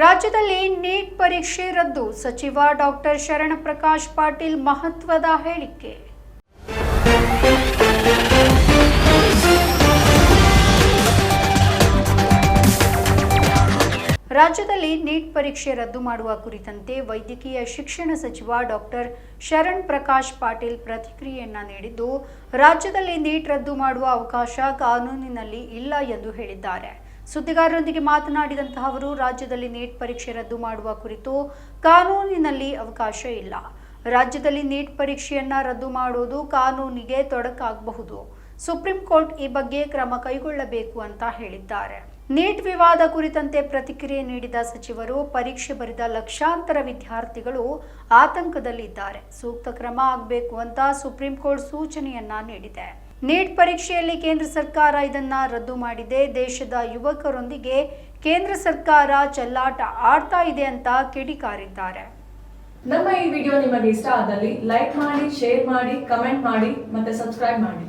ರಾಜ್ಯದಲ್ಲಿ ನೀಟ್ ಪರೀಕ್ಷೆ ರದ್ದು. ಸಚಿವ ಡಾಕ್ಟರ್ ಶರಣಪ್ರಕಾಶ್ ಪಾಟೀಲ್ ಮಹತ್ವದ ಹೇಳಿಕೆ. ರಾಜ್ಯದಲ್ಲಿ ನೀಟ್ ಪರೀಕ್ಷೆ ರದ್ದು ಮಾಡುವ ಕುರಿತಂತೆ ವೈದ್ಯಕೀಯ ಶಿಕ್ಷಣ ಸಚಿವ ಡಾಕ್ಟರ್ ಶರಣ್ ಪ್ರಕಾಶ್ ಪಾಟೀಲ್ ಪ್ರತಿಕ್ರಿಯೆಯನ್ನ ನೀಡಿದ್ದು, ರಾಜ್ಯದಲ್ಲಿ ನೀಟ್ ರದ್ದು ಮಾಡುವ ಅವಕಾಶ ಕಾನೂನಿನಲ್ಲಿ ಇಲ್ಲ ಎಂದು ಹೇಳಿದ್ದಾರೆ. ಸುದ್ದಿಗಾರರೊಂದಿಗೆ ಮಾತನಾಡಿದಂತಹ ಅವರು, ರಾಜ್ಯದಲ್ಲಿ ನೀಟ್ ಪರೀಕ್ಷೆ ರದ್ದು ಮಾಡುವ ಕುರಿತು ಕಾನೂನಿನಲ್ಲಿ ಅವಕಾಶ ಇಲ್ಲ. ರಾಜ್ಯದಲ್ಲಿ ನೀಟ್ ಪರೀಕ್ಷೆಯನ್ನ ರದ್ದು ಮಾಡುವುದು ಕಾನೂನಿಗೆ ತೊಡಕಾಗಬಹುದು. ಸುಪ್ರೀಂ ಕೋರ್ಟ್ ಈ ಬಗ್ಗೆ ಕ್ರಮ ಕೈಗೊಳ್ಳಬೇಕು ಅಂತ ಹೇಳಿದ್ದಾರೆ. ನೀಟ್ ವಿವಾದ ಕುರಿತಂತೆ ಪ್ರತಿಕ್ರಿಯೆ ನೀಡಿದ ಸಚಿವರು, ಪರೀಕ್ಷೆ ಬರೆದ ಲಕ್ಷಾಂತರ ವಿದ್ಯಾರ್ಥಿಗಳು ಆತಂಕದಲ್ಲಿದ್ದಾರೆ. ಸೂಕ್ತ ಕ್ರಮ ಆಗಬೇಕು ಅಂತ ಸುಪ್ರೀಂ ಕೋರ್ಟ್ ಸೂಚನೆಯನ್ನ ನೀಡಿದೆ. ನೀಟ್ ಪರೀಕ್ಷೆಯಲ್ಲಿ ಕೇಂದ್ರ ಸರ್ಕಾರ ಇದನ್ನ ರದ್ದು ಮಾಡಿದೆ. ದೇಶದ ಯುವಕರೊಂದಿಗೆ ಕೇಂದ್ರ ಸರ್ಕಾರ ಚೆಲ್ಲಾಟ ಆಡ್ತಾ ಇದೆ ಅಂತ ಕಿಡಿಕಾರಿದ್ದಾರೆ. ನಮ್ಮ ಈ ವಿಡಿಯೋ ನಿಮಗೆ ಇಷ್ಟ ಆದಲ್ಲಿ ಲೈಕ್ ಮಾಡಿ, ಶೇರ್ ಮಾಡಿ, ಕಮೆಂಟ್ ಮಾಡಿ ಮತ್ತೆ ಸಬ್ಸ್ಕ್ರೈಬ್ ಮಾಡಿ.